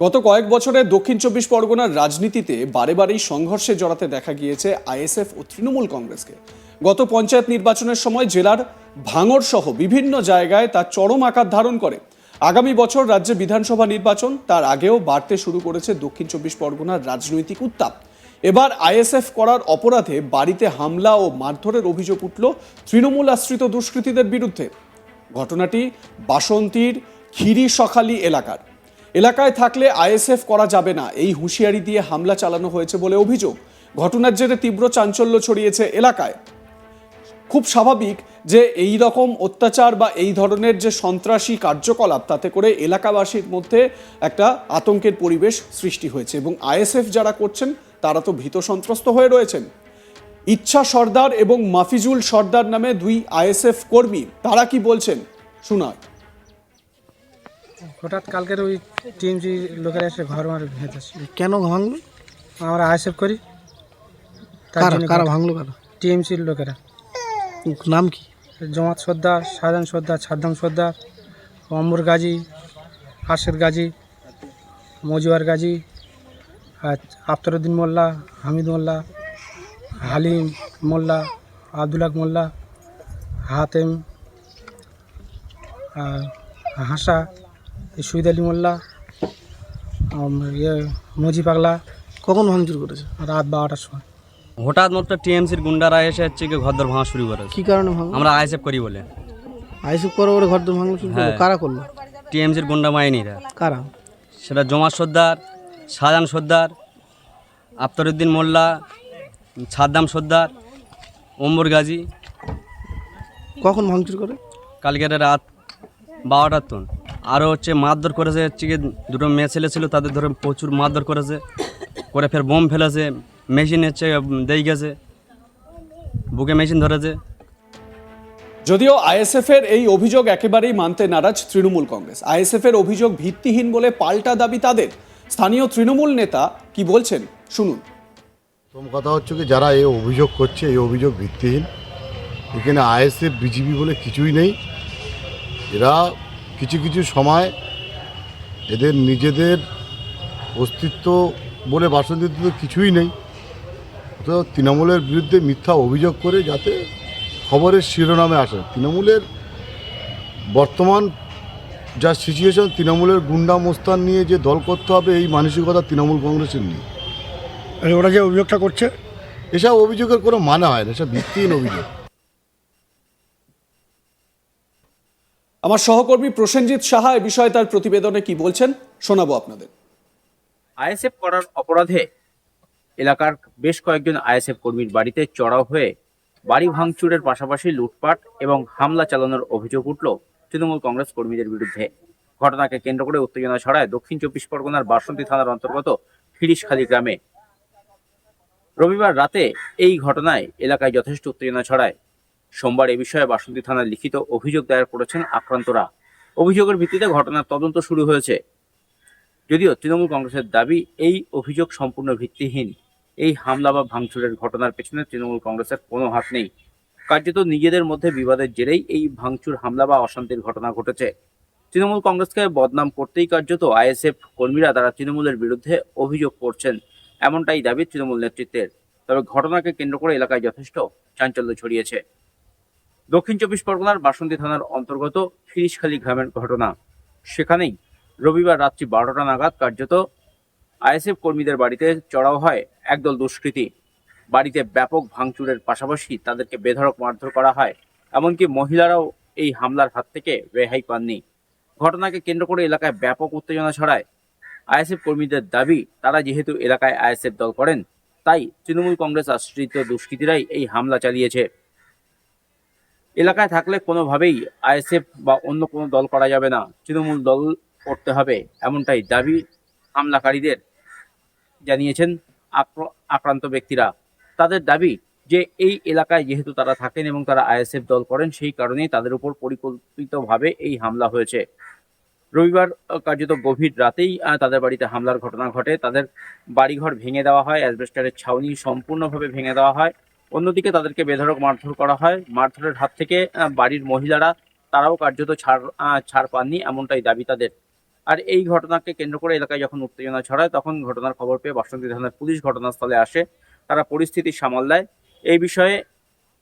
গত কয়েক বছরে দক্ষিণ চব্বিশ পরগনার রাজনীতিতে বারে বারেই সংঘর্ষে জড়াতে দেখা গিয়েছে আইএসএফ ও তৃণমূল কংগ্রেসকে। গত পঞ্চায়েত নির্বাচনের সময় জেলার ভাঙড় সহ বিভিন্ন জায়গায় তা চরম আকার ধারণ করে। আগামী বছর রাজ্যে বিধানসভা নির্বাচন, তার আগেও বাড়তে শুরু করেছে দক্ষিণ চব্বিশ পরগনার রাজনৈতিক উত্তাপ। এবার আইএসএফ করার অপরাধে বাড়িতে হামলা ও মারধরের অভিযোগ উঠল তৃণমূল আশ্রিত দুষ্কৃতীদের বিরুদ্ধে। ঘটনাটি বাসন্তীর খিরি সখালি এলাকার। এলাকায় থাকলে আইএসএফ করা যাবে না। এই হুঁশিয়ারি দিয়ে হামলা চালানো হয়েছে বলে অভিযোগ। ঘটনার জেরে তীব্র চাঞ্চল্য ছড়িয়েছে এলাকায়। খুব স্বাভাবিক যে এই রকম অত্যাচার বা এই ধরনের যে সন্ত্রাসী কার্যকলাপ, তাতে করে এলাকাবাসীর মধ্যে একটা আতঙ্কের পরিবেশ সৃষ্টি হয়েছে এবং আইএসএফ যারা করছেন, তারা তো ভীত সন্ত্রস্ত হয়ে রয়েছেন। ইচ্ছা সর্দার এবং মাফিজুল সর্দার নামে দুই আইএসএফ কর্মী, তারা কি বলছেন? শোনায় হঠাৎ কালকের ওই টিএমসি লোকেরা এসে ঘর মারে ভেঙেছে কেন ভাঙলো? আমরা আইসেফ করি। তার কারা জন্য কারা ভাঙলো কারা? টিএমসির লোকেরা। নাম কি? জমাত সর্দার শাহজাহান সর্দার সাদ্দাম সর্দার অমর গাজী আশের গাজী মজুয়ার গাজী আর আফতরুদ্দিন মোল্লা হামিদ মোল্লা হালিম মোল্লা আব্দুলাক মোল্লা হাতেম হাসা সুইদ আলী মোল্লা ইয়ে মজি পাগলা। কখন ভাঙচুর করেছে? রাত বারোটার সময়। হঠাৎ মাত্র টিএমসির গুন্ডারা এসে হচ্ছে কি ঘরদর ভাঙা শুরু করে কি কারণে ভাঙলো? আমরা আইএসএফ করি বলে। আইসিপ করে ওরে ঘর দর ভাঙলো শুরু করল? হ্যাঁ। কারা করল? টিএমসির গুন্ডা মাইনিরা কারা? সেটা জমা সর্দার শাহজাহান সর্দার আফতরুদ্দিন মোল্লা সাদ্দাম সর্দার ওম্বর গাজী। কখন ভাঙচুর করে? কালকের রাত বারোটার তন আরও হচ্ছে মারধর করেছে হচ্ছে কি দুটো মেয়ে ছেলে ছিল তাদের ধরে প্রচুর মারধর করেছে করে ফের বোম ফেলেছে মেশিন হচ্ছে দেই গেছে বুকে মেশিন ধরেছে। যদিও আইএসএফ এর এই অভিযোগ একেবারেই মানতে নারাজ তৃণমূল কংগ্রেস। আইএসএফ এর অভিযোগ ভিত্তিহীন বলে পাল্টা দাবি তাদের। স্থানীয় তৃণমূল নেতা কি বলছেন? শুনুন। প্রথম কথা হচ্ছে কি যারা এই অভিযোগ করছে এই অভিযোগ ভিত্তিহীন এখানে আইএসএফ বিজিবি বলে কিছুই নেই। এরা কিছু কিছু সময় এদের নিজেদের অস্তিত্ব বলে বাসন্তীতে তো কিছুই নেই। তো তৃণমূলের বিরুদ্ধে মিথ্যা অভিযোগ করে যাতে খবরের শিরোনামে আসে। তৃণমূলের বর্তমান যা সিচুয়েশন তৃণমূলের গুন্ডা মোস্তান নিয়ে যে দল করতে হবে এই মানসিকতা তৃণমূল কংগ্রেসের নেই। ওরা যে অভিযোগটা করছে? এসব অভিযোগের কোনো মানে হয় না এসব ভিত্তিহীন অভিযোগ। আমার সহকর্মী প্রসেনজিৎ সাহা এ বিষয়ে তার প্রতিবেদনে কি বলছেন, শোনাবো আপনাদের। আইএসএফ করার অপরাধে এলাকার বেশ কয়েকজন আইএসএফ কর্মীর বাড়িতে চড়াও হয়ে বাড়ি ভাঙচুরের পাশাপাশি লুটপাট এবং হামলা চালানোর অভিযোগ উঠল তৃণমূল কংগ্রেস কর্মীদের বিরুদ্ধে। ঘটনাকে কেন্দ্র করে উত্তেজনা ছড়ায় দক্ষিণ চব্বিশ পরগনার বাসন্তী থানার অন্তর্গত ফিরিশখালী গ্রামে। রবিবার রাতে এই ঘটনায় এলাকায় যথেষ্ট উত্তেজনা ছড়ায়। সোমবার এ বিষয়ে বাসন্তী থানায় লিখিত অভিযোগ দায়ের করেছেন আক্রান্তরা। অভিযোগের ভিত্তিতে ঘটনার তদন্ত শুরু হয়েছে। যদিও তৃণমূল কংগ্রেসের দাবি, এই অভিযোগ সম্পূর্ণ ভিত্তিহীন। এই হামলা বা ভাঙচুরের ঘটনার পেছনে তৃণমূল কংগ্রেসের কোনো হাত নেই। কার্যত নিজেদের মধ্যে বিবাদের জেরেই এই ভাঙচুর, হামলা বা অশান্তির ঘটনা ঘটেছে। তৃণমূল কংগ্রেসকে বদনাম করতেই কার্যত আইএসএফ কর্মীরা তারা তৃণমূলের বিরুদ্ধে অভিযোগ করছেন। এমনটাই দাবি তৃণমূল নেতৃত্বের। তবে ঘটনাকে কেন্দ্র করে এলাকায় যথেষ্ট চাঞ্চল্য ছড়িয়েছে। দক্ষিণ চব্বিশ পরগনার বাসন্তী থানার অন্তর্গত ফিরিশখালী গ্রামের ঘটনা। সেখানেই রবিবার রাত্রি বারোটা নাগাদ কার্যত আইএসএফ কর্মীদের বাড়িতে চড়াও হয় একদল দুষ্কৃতী। বাড়িতে ব্যাপক ভাঙচুরের পাশাপাশি তাদেরকে বেধড়ক মারধর করা হয়। এমনকি মহিলারাও এই হামলার হাত থেকে রেহাই পাননি। ঘটনাকে কেন্দ্র করে এলাকায় ব্যাপক উত্তেজনা ছড়ায়। আইএসএফ কর্মীদের দাবি, তারা যেহেতু এলাকায় আইএসএফ দল করেন, তাই তৃণমূল কংগ্রেস আশ্রিত দুষ্কৃতীরাই এই হামলা চালিয়েছে। এলাকায় থাকলে কোনোভাবেই আইএসএফ বা অন্য কোনো দল করা যাবে না। তৃণমূল দল করতে হবে এমনটাই দাবি হামলাকারীদের জানিয়েছেন আক্র- আক্রান্ত ব্যক্তিরা। তাদের দাবি যে এই এলাকায় যেহেতু তারা থাকেন এবং তারা আইএসএফ দল করেন, সেই কারণেই তাদের উপর পরিকল্পিতভাবে এই হামলা হয়েছে। রবিবার কার্যত গভীর রাতেই তাদের বাড়িতে হামলার ঘটনা ঘটে। তাদের বাড়িঘর ভেঙে দেওয়া হয়, অ্যাসবেস্টারের ছাউনি সম্পূর্ণভাবে ভেঙে দেওয়া হয়। অন্যদিকে তাদেরকে বেধড়ক মারধর করা হয়। মারধরের হাত থেকে বাড়ির মহিলারা, তারাও কার্যত ছাড় ছাড় পাননি এমনটাই দাবি তাদের। আর এই ঘটনাকে কেন্দ্র করে এলাকায় যখন উত্তেজনা ছড়ায়, তখন ঘটনার খবর পেয়ে বাসন্তী থানার পুলিশ ঘটনাস্থলে আসে। তারা পরিস্থিতি সামাল দেয়। এই বিষয়ে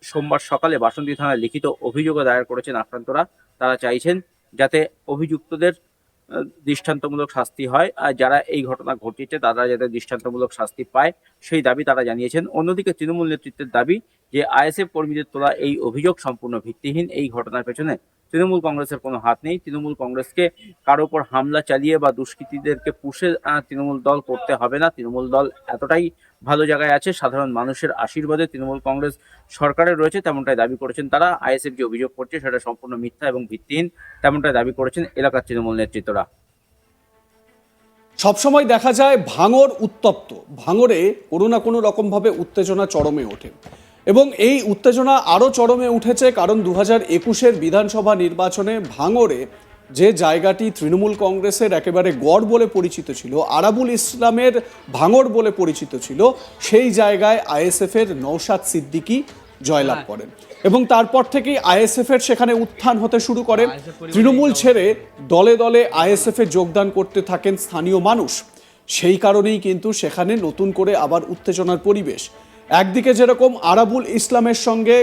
সোমবার সকালে বাসন্তী থানায় লিখিত অভিযোগও দায়ের করেছেন আক্রান্তরা। তারা চাইছেন যাতে অভিযুক্তদের দৃষ্টান্তমূলক শাস্তি হয়। আর যারা এই ঘটনা ঘটিয়েছে, তারা যাতে দৃষ্টান্তমূলক শাস্তি পায়, সেই দাবি তারা জানিয়েছেন। অন্যদিকে তৃণমূল নেতৃত্বের দাবি যে, আইএসএফ কর্মীদের তোলা এই অভিযোগ সম্পূর্ণ ভিত্তিহীন। এই ঘটনার পেছনে তৃণমূল কংগ্রেসের কোনো হাত নেই। তৃণমূল কংগ্রেসকে কারও উপর হামলা চালিয়ে বা দুষ্কৃতীদেরকে পুষে তৃণমূল দল করতে হবে না। তৃণমূল দল এতটাই ভালো জায়গায় আছে, সাধারণ মানুষের আশীর্বাদে তৃণমূল কংগ্রেস সরকারে রয়েছে, তেমনটাই দাবি করেছেন তারা। আইএসএফ যে অভিযোগ করছে, সেটা সম্পূর্ণ মিথ্যা এবং ভিত্তিহীন, তেমনটাই দাবি করেছেন এলাকার তৃণমূল নেতৃত্বরা। সবসময় দেখা যায় ভাঙর উত্তপ্ত। ভাঙরে কোনো না কোনো রকমভাবে উত্তেজনা চরমে ওঠে। এবং এই উত্তেজনা আরও চরমে উঠেছে কারণ দু হাজার একুশের বিধানসভা নির্বাচনে ভাঙরে যে জায়গাটি তৃণমূল কংগ্রেসের একেবারে গড় বলে পরিচিত ছিল আরাবুল ইসলামের ভাঙড় বলে পরিচিত ছিল সেই জায়গায় আইএসএফের নৌসাদ সিদ্দিকী জয়লাভ করেন এবং তারপর থেকেই আইএসএফ এর সেখানে উত্থান হতে শুরু করে তৃণমূল ছেড়ে দলে দলে আইএসএফ এ যোগদান করতে থাকেন স্থানীয় মানুষ। সেই কারণেই কিন্তু সেখানে নতুন করে আবার উত্তেজনার পরিবেশ। একদিকে যেরকম আরাবুল ইসলামের সঙ্গে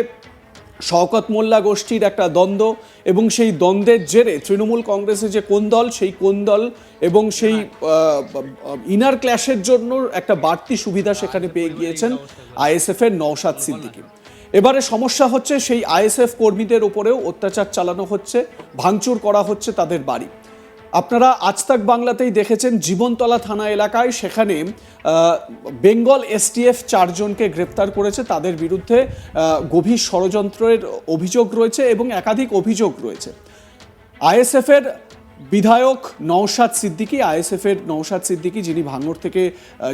শওকত মোল্লা গোষ্ঠীর একটা দ্বন্দ্ব এবং সেই দ্বন্দ্বের জেরে তৃণমূল কংগ্রেসের যে কোন দল সেই কোন দল এবং সেই ইনার ক্ল্যাশের জন্য একটা বাড়তি সুবিধা সেখানে পেয়ে গিয়েছেন আইএসএফ এর নওশাদ সিদ্দিকি। এবারে সমস্যা হচ্ছে সেই আইএসএফ কর্মীদের ওপরেও অত্যাচার চালানো হচ্ছে ভাঙচুর করা হচ্ছে তাদের বাড়ি। আপনারা আজ তাক বাংলাতেই দেখেছেন জীবনতলা থানা এলাকায় সেখানে বেঙ্গল এসটিএফ চারজনকে গ্রেপ্তার করেছে। তাদের বিরুদ্ধে গভীর ষড়যন্ত্রের অভিযোগ রয়েছে এবং একাধিক অভিযোগ রয়েছে। আইএসএফ এর বিধায়ক নওশাদ সিদ্দিকী, আইএসএফের নওশাদ সিদ্দিকী যিনি ভাঙড় থেকে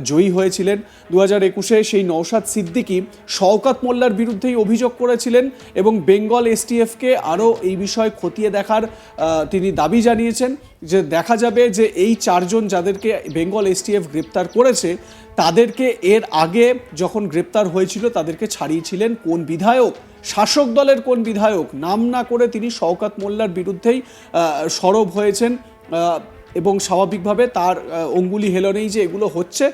জয়ী হয়েছিলেন। দু হাজার একুশে সেই নওশাদ সিদ্দিকী শওকাত মোল্লার বিরুদ্ধেই অভিযোগ করেছিলেন এবং বেঙ্গল এসটিএফকে আরও এই বিষয়ে খতিয়ে দেখার তিনি দাবি জানিয়েছেন যে দেখা যাবে যে এই চারজন যাদেরকে বেঙ্গল এসটিএফ গ্রেপ্তার করেছে তাদেরকে এর আগে যখন গ্রেপ্তার হয়েছিল, তাদেরকে ছাড়িয়েছিলেন কোন বিধায়ক? শাসক দলের কোন বিধায়ক? নাম না করে তিনি শওকাত মোল্লার বিরুদ্ধেই সরব হয়েছেন এবং স্বাভাবিকভাবে তার অঙ্গুলি হেলনেই যে এগুলো হচ্ছে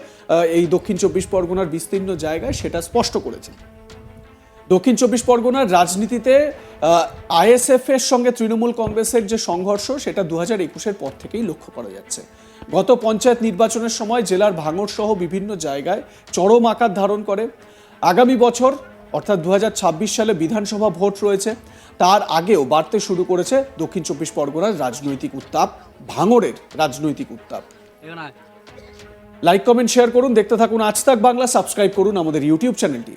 এই দক্ষিণ চব্বিশ পরগনার বিস্তীর্ণ জায়গায় সেটা স্পষ্ট করেছেন দক্ষিণ চব্বিশ পরগনার রাজনীতিতে আইএসএফ এর সঙ্গে তৃণমূল কংগ্রেসের যে সংঘর্ষ, সেটা দু হাজার একুশের পর থেকেই লক্ষ্য করা যাচ্ছে। গত পঞ্চায়েত নির্বাচনের সময় জেলার ভাঙড় সহ বিভিন্ন জায়গায় চরম আকার ধারণ করে। আগামী বছর অর্থাৎ দু হাজার ছাব্বিশ সালে বিধানসভা ভোট রয়েছে। তার আগেও বাড়তে শুরু করেছে দক্ষিণ চব্বিশ পরগনার রাজনৈতিক উত্তাপ ভাঙড়ের রাজনৈতিক উত্তাপ। লাইক কমেন্ট শেয়ার করুন দেখতে থাকুন আজ তাক বাংলা সাবস্ক্রাইব করুন আমাদের ইউটিউব চ্যানেলটি